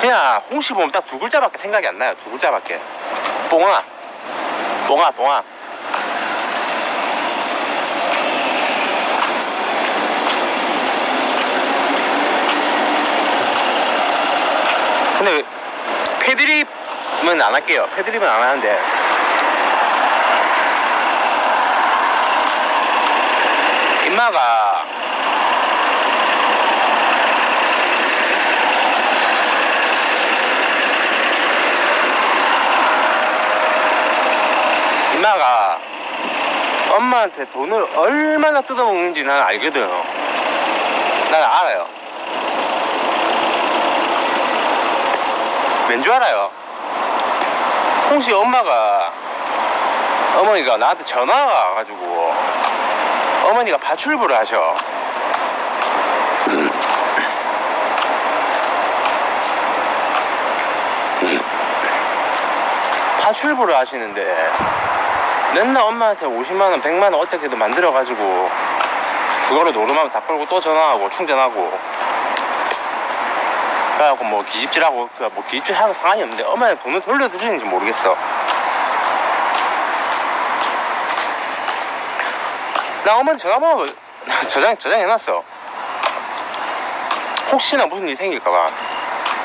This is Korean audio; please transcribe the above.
그냥 홍시 보면 딱 두 글자밖에 생각이 안 나요. 두 글자밖에. 뽕아. 뽕아, 뽕아. 근데 패드립은 안 할게요. 패드립은 안 하는데. 임마가 임마가 엄마한테 돈을 얼마나 뜯어먹는지 나는 알거든. 나는 알아요. 왠 줄 알아요? 홍시 엄마가 어머니가 나한테 전화가 와가지고 어머니가 파출부를 하셔. 파출부를 하시는데 맨날 엄마한테 50만원, 100만원 어떻게든 만들어가지고 그거를 노름하면 다 끌고 또 전화하고 충전하고. 그래갖고 뭐 기집질하고 그뭐 기집질하고 상관이 없는데 엄마한테 돈을 돌려드리는지 모르겠어. 나 어머니 전화번호 저장, 저장해놨어. 혹시나 무슨 일이 생길까봐